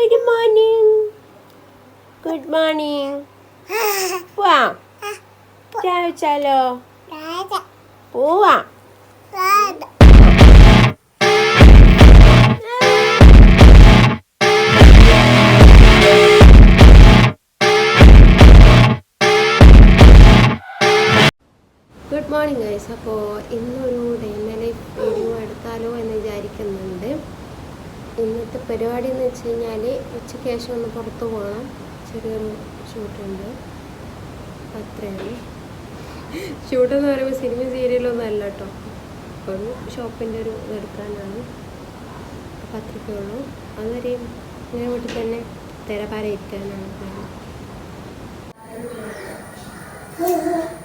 Good morning good morning പോവാം ചായ വെച്ചാലോ പോവാം പരിപാടി എന്ന് വെച്ച് കഴിഞ്ഞാൽ ഉച്ചയ്ക്ക് ശേഷം ഒന്ന് പുറത്ത് പോകണം. ചെറിയൊരു ഷൂട്ടുണ്ട്. അത്രയാണ് ഷൂട്ടെന്ന് പറയുമ്പോൾ സിനിമ സീരിയലൊന്നും അല്ല കേട്ടോ ഒരു ഷോപ്പിന്റെ ഒരു എടുക്കാനാണ്. അപ്പം അത്രയ്ക്കേ ഉള്ളൂ. അതുവരെയും ഇങ്ങനെ വീട്ടിൽ തന്നെ തിരപാര ഇരിക്കാനാണ് plan.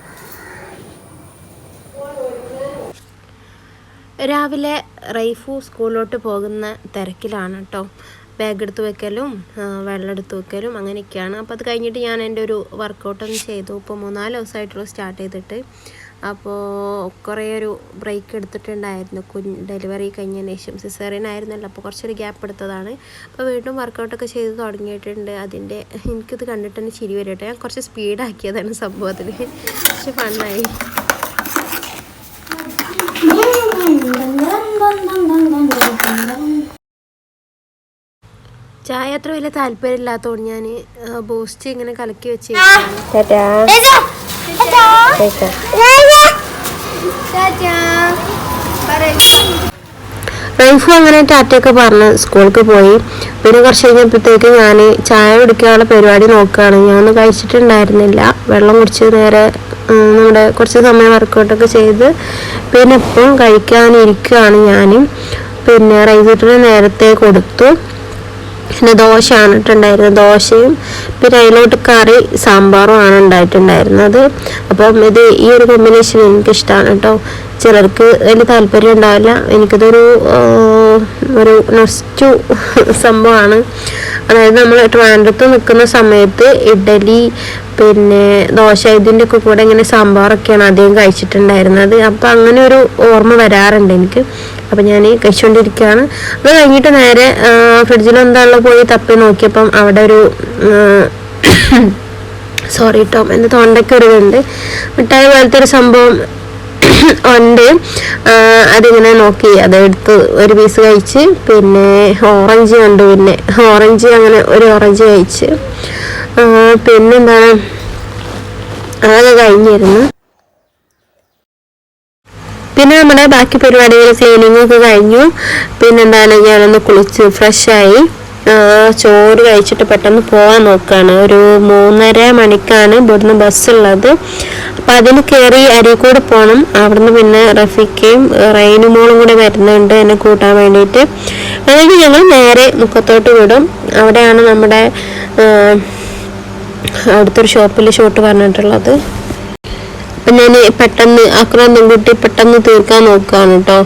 രാവിലെ റൈഫു സ്കൂളിലോട്ട് പോകുന്ന തിരക്കിലാണ് കേട്ടോ ബാഗ് എടുത്ത് വെക്കലും വെള്ളം എടുത്ത് വെക്കലും അങ്ങനെയൊക്കെയാണ്. അപ്പോൾ അത് കഴിഞ്ഞിട്ട് ഞാൻ എന്റെ ഒരു വർക്കൗട്ടൊന്ന് ചെയ്തു. ഇപ്പോൾ മൂന്നാൽ ദിവസമായിട്ടുള്ളൂ സ്റ്റാർട്ട് ചെയ്തിട്ട്. അപ്പോൾ കുറേ ഒരു ബ്രേക്ക് എടുത്തിട്ടുണ്ടായിരുന്നു. കുഞ്ഞ് ഡെലിവറി കഴിഞ്ഞതിന് ശേഷം സിസേറിയൻ ആയിരുന്നല്ലോ. അപ്പോൾ കുറച്ചൊരു ഗ്യാപ്പ് എടുത്തതാണ്. അപ്പോൾ വീണ്ടും വർക്കൗട്ടൊക്കെ ചെയ്ത് തുടങ്ങിയിട്ടുണ്ട്. അതിന്റെ എനിക്കിത് കണ്ടിട്ട് തന്നെ ചിരി വരും കേട്ടോ ഞാൻ കുറച്ച് സ്പീഡാക്കിയതാണ് സംഭവത്തിൽ പക്ഷെ ഫണ്ണായി ചായ അത്ര വലിയ താല്പര്യമില്ലാത്തതുകൊണ്ട് ഞാൻ ബൂസ്റ്റ് ഇങ്ങനെ കലക്കി വെച്ച് റൈഫു അങ്ങനെ ടാറ്റയൊക്കെ പറഞ്ഞ് സ്കൂൾക്ക് പോയി. പിന്നെ കുറച്ച് കഴിഞ്ഞപ്പോഴത്തേക്ക് ഞാൻ ചായ കുടിക്കാനുള്ള പരിപാടി നോക്കുകയാണ്. ഞാനൊന്നും കഴിച്ചിട്ടുണ്ടായിരുന്നില്ല. വെള്ളം കുടിച്ച് നേരെ നമ്മുടെ കുറച്ച് സമയം വർക്കൗട്ടൊക്കെ ചെയ്ത് പിന്നെ ഇപ്പം കഴിക്കാനിരിക്കുകയാണ് ഞാൻ പിന്നെ റൈസിട്ടിന് നേരത്തെ കൊടുത്തു. പിന്നെ ദോശയാണ് ഇട്ടുണ്ടായിരുന്നത് ദോശയും പിന്നെ അതിലോട്ട് കറി സാമ്പാറും ആണ് ഉണ്ടായിട്ടുണ്ടായിരുന്നത്. അപ്പം ഇത് ഈ ഒരു കോമ്പിനേഷൻ എനിക്കിഷ്ടമാണ് കേട്ടോ. ചിലർക്ക് വലിയ താല്പര്യം ഉണ്ടാവില്ല. എനിക്കിതൊരു ഒരു നൊസ്റ്റു സംഭവമാണ്. അതായത് നമ്മൾ ട്രിവാൻഡ്രത്ത് നിൽക്കുന്ന സമയത്ത് ഇഡലി പിന്നെ ദോശ ഇതിന്റെ ഒക്കെ കൂടെ ഇങ്ങനെ സാമ്പാറൊക്കെയാണ് അധികം കഴിച്ചിട്ടുണ്ടായിരുന്നത്. അപ്പം അങ്ങനെ ഒരു ഓർമ്മ വരാറുണ്ട് എനിക്ക്. അപ്പം ഞാൻ കഴിച്ചുകൊണ്ടിരിക്കുകയാണ് അത് കഴിഞ്ഞിട്ട് നേരെ ഫ്രിഡ്ജിലെന്താണല്ലോ പോയി തപ്പി നോക്കിയപ്പം അവിടെ ഒരു സോറി ടോം എന്റെ തൊണ്ടയ്ക്ക് ഒരു ഇതുണ്ട്. മിഠായി പോലത്തെ ഒരു സംഭവം ഉണ്ട്. അതിങ്ങനെ നോക്കി. അതെടുത്ത് ഒരു പീസ് കഴിച്ച് പിന്നെ ഓറഞ്ച് കണ്ടു പിന്നെ. ഓറഞ്ച് അങ്ങനെ ഒരു ഓറഞ്ച് കഴിച്ച്. പിന്നെന്താണ്? അതൊക്കെ കഴിഞ്ഞിരുന്നു. പിന്നെ നമ്മുടെ ബാക്കി പരിപാടികൾ ക്ലീനിങ് ഒക്കെ കഴിഞ്ഞു. പിന്നെന്താണ്? ഞാനൊന്ന് കുളിച്ച് ഫ്രഷായി. ചോറ് കഴിച്ചിട്ട് പെട്ടെന്ന് പോകാൻ നോക്കുകയാണ് ഒരു മൂന്നര മണിക്കാണ് ഇവിടുന്ന് ബസ്സുള്ളത്. അപ്പം അതിന് കയറി അരീക്കോട് പോകണം അവിടുന്ന് പിന്നെ റഫീക്കയും റൈനുമോളും കൂടെ വരുന്നുണ്ട് എന്നെ കൂട്ടാൻ വേണ്ടിയിട്ട്. അതായത് ഞങ്ങൾ നേരെ മുക്കത്തോട്ട് വിടും. അവിടെയാണ് നമ്മുടെ അടുത്തൊരു ഷോപ്പിൽ ഷോട്ട് പറഞ്ഞിട്ടുള്ളത്. അപ്പം ഞാൻ പെട്ടെന്ന് അക്രം കൂട്ടി പെട്ടെന്ന് തീർക്കാൻ നോക്കുകയാണ് കേട്ടോ.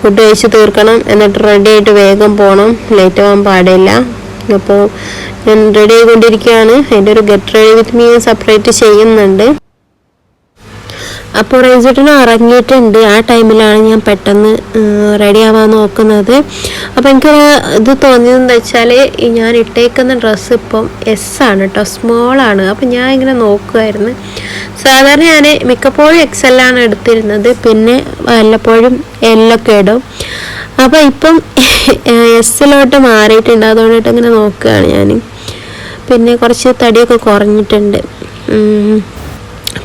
ഫുഡ് കഴിച്ച് തീർക്കണം. എന്നിട്ട് റെഡി ആയിട്ട് വേഗം പോകണം ലേറ്റ് ആവാൻ പാടില്ല. അപ്പോൾ ഞാൻ റെഡി ആയിക്കൊണ്ടിരിക്കുകയാണ്. അതിന്റെ ഒരു get ready with me separate ചെയ്യുന്നുണ്ട്. അപ്പോൾ റേഞ്ചിട്ടിന് ഇറങ്ങിയിട്ടുണ്ട് ആ ടൈമിലാണ് ഞാൻ പെട്ടെന്ന് റെഡി ആവാൻ നോക്കുന്നത്. അപ്പോൾ എനിക്ക് ഇത് തോന്നിയതെന്ന് വെച്ചാൽ ഞാൻ ഇട്ടേക്കുന്ന ഡ്രസ്സ് ഇപ്പം എസ് ആണ് കേട്ടോ സ്മോൾ ആണ്. അപ്പം ഞാൻ ഇങ്ങനെ നോക്കുമായിരുന്നു സാധാരണ ഞാൻ മിക്കപ്പോഴും എക്സ് എല്ലാണ് എടുത്തിരുന്നത്. പിന്നെ വല്ലപ്പോഴും എല്ലൊക്കെ ഇടും. അപ്പോൾ ഇപ്പം എസ്സിലോട്ട് മാറിയിട്ടുണ്ട്. അതുകൊണ്ടിട്ട് ഇങ്ങനെ നോക്കുകയാണ് ഞാൻ പിന്നെ കുറച്ച് തടിയൊക്കെ കുറഞ്ഞിട്ടുണ്ട്.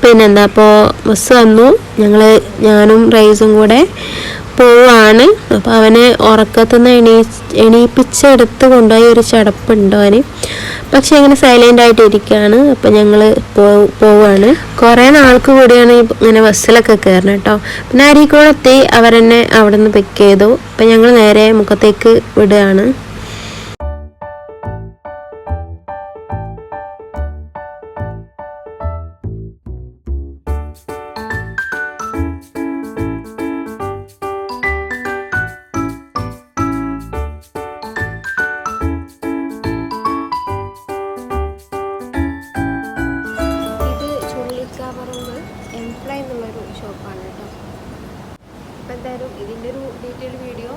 പിന്നെന്താ അപ്പോൾ ബസ് വന്നു. ഞങ്ങൾ ഞാനും റൈസും കൂടെ പോവാണ്. അപ്പോൾ അവനെ ഉറക്കത്തുനിന്ന് എണീ എണീപ്പിച്ചെടുത്ത് കൊണ്ടുപോയി ഒരു ചടപ്പുണ്ട് അവന്. പക്ഷെ ഇങ്ങനെ സൈലന്റ് ആയിട്ട് ഇരിക്കുകയാണ് അപ്പം ഞങ്ങൾ പോവാണ്. കുറേ നാൾക്ക് കൂടിയാണ് ഇങ്ങനെ ബസ്സിലൊക്കെ കയറുന്നത് കേട്ടോ. പിന്നെ അരീക്കോടെത്തി അവരെന്നെ അവിടെ നിന്ന് പിക്ക് ചെയ്തു. അപ്പം ഞങ്ങൾ നേരെ മുഖത്തേക്ക് വിടുകയാണ്. എന്തായാലും ഇതിന്റെ ഒരു ഡീറ്റെയിൽ വീഡിയോ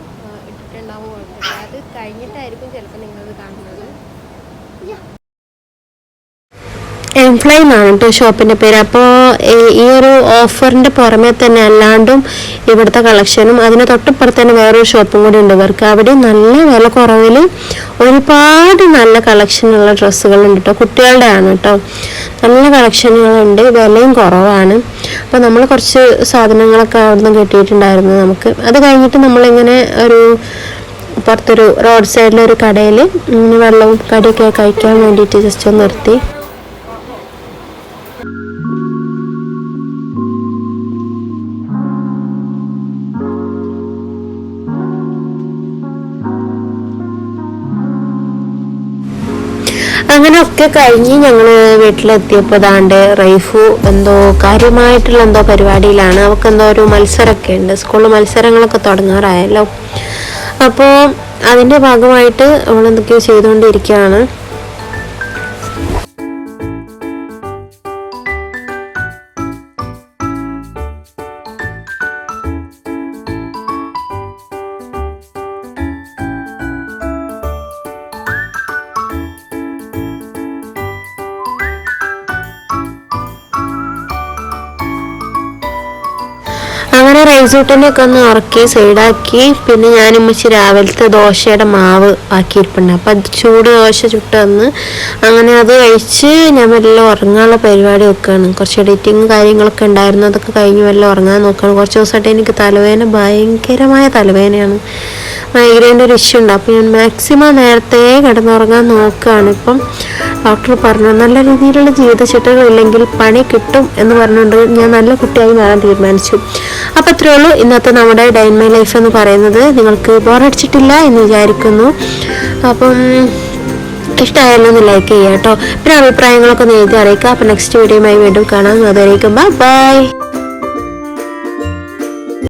ഇട്ടിട്ടുണ്ടാവും കുഴപ്പമില്ല അത് കഴിഞ്ഞിട്ടായിരിക്കും ചിലപ്പോൾ നിങ്ങളത് കാണുന്നത്. എംഫ്ലൈം ആണ് കേട്ടോ ഷോപ്പിന്റെ പേര്. അപ്പോൾ ഈ ഒരു ഓഫറിന്റെ പുറമെ തന്നെ അല്ലാണ്ടും ഇവിടുത്തെ കളക്ഷനും അതിന് തൊട്ടപ്പുറത്ത് തന്നെ വേറൊരു ഷോപ്പും കൂടി ഉണ്ട്. ഇവർക്ക് അവിടെ നല്ല വില കുറവിൽ ഒരുപാട് നല്ല കളക്ഷനുള്ള ഡ്രസ്സുകളുണ്ട് കേട്ടോ. കുട്ടികളുടെ ആണ് കേട്ടോ. നല്ല കളക്ഷനുകളുണ്ട്. വിലയും കുറവാണ്. അപ്പോൾ നമ്മൾ കുറച്ച് സാധനങ്ങളൊക്കെ അവിടെ നിന്ന് കിട്ടിയിട്ടുണ്ടായിരുന്നു നമുക്ക്. അത് കഴിഞ്ഞിട്ട് നമ്മളിങ്ങനെ ഒരു പുറത്തൊരു റോഡ് സൈഡിലൊരു കടയിൽ വെള്ളവും കടിയൊക്കെ കഴിക്കാൻ വേണ്ടിയിട്ട് ജസ്റ്റ് ഒന്ന് നിർത്തി. അങ്ങനെയൊക്കെ കഴിഞ്ഞ് ഞങ്ങൾ വീട്ടിലെത്തിയപ്പോൾ ദാണ്ട് റൈഫു എന്തോ കാര്യമായിട്ടുള്ള എന്തോ പരിപാടിയിലാണ്. അവൾക്ക് എന്തോ ഒരു മത്സരമൊക്കെ ഉണ്ട്. സ്കൂളിൽ മത്സരങ്ങളൊക്കെ തുടങ്ങാറായല്ലോ. അപ്പോൾ അതിന്റെ ഭാഗമായിട്ട് അവൾ എന്തൊക്കെയോ ചെയ്തുകൊണ്ടിരിക്കുകയാണ് അങ്ങനെ റൈസൂട്ടിനെ ഒക്കെ ഒന്ന് ഉറക്കി സൈഡാക്കി പിന്നെ ഞാൻ ഉമ്മച്ചി രാവിലത്തെ ദോശയുടെ മാവ് ആക്കിയിരിപ്പുണ്ട് അപ്പം അത് ചൂട് ദോശ ചുട്ട് വന്ന് അങ്ങനെ അത് കഴിച്ച് ഞാൻ വല്ല ഉറങ്ങാനുള്ള പരിപാടി വെക്കുകയാണ് കുറച്ച് എഡിറ്റിങ് കാര്യങ്ങളൊക്കെ ഉണ്ടായിരുന്നു. അതൊക്കെ കഴിഞ്ഞ് വല്ല ഉറങ്ങാൻ നോക്കുകയാണ് കുറച്ച് ദിവസമായിട്ട് എനിക്ക് തലവേദന ഭയങ്കരമായ തലവേദനയാണ്. മൈഗ്രൈന്റെ ഒരു ഇഷ്യൂ ഉണ്ട്. അപ്പോൾ ഞാൻ മാക്സിമം നേരത്തെ കിടന്നുറങ്ങാൻ നോക്കുകയാണ് ഇപ്പം ഡോക്ടർ പറഞ്ഞു നല്ല രീതിയിലുള്ള ജീവിത ഇല്ലെങ്കിൽ പണി കിട്ടും എന്ന് പറഞ്ഞുകൊണ്ട് ഞാൻ നല്ല കുട്ടിയായി മാറാൻ തീരുമാനിച്ചു. അപ്പോൾ അത്രേ ഉള്ളൂ ഇന്നത്തെ നമ്മുടെ ഡൈൻ മൈ ലൈഫ് എന്ന് പറയുന്നത് നിങ്ങൾക്ക് ബോറടിച്ചിട്ടില്ല എന്ന് വിചാരിക്കുന്നു. അപ്പം ഇഷ്ടമായാലും ഒന്ന് ലൈക്ക് ചെയ്യുക കേട്ടോ. പിന്നെ അഭിപ്രായങ്ങളൊക്കെ ഒന്ന് എഴുതി അറിയിക്കുക. അപ്പം നെക്സ്റ്റ് വീഡിയോയുമായി വീണ്ടും കാണാം. അതുവരേക്കും ബൈ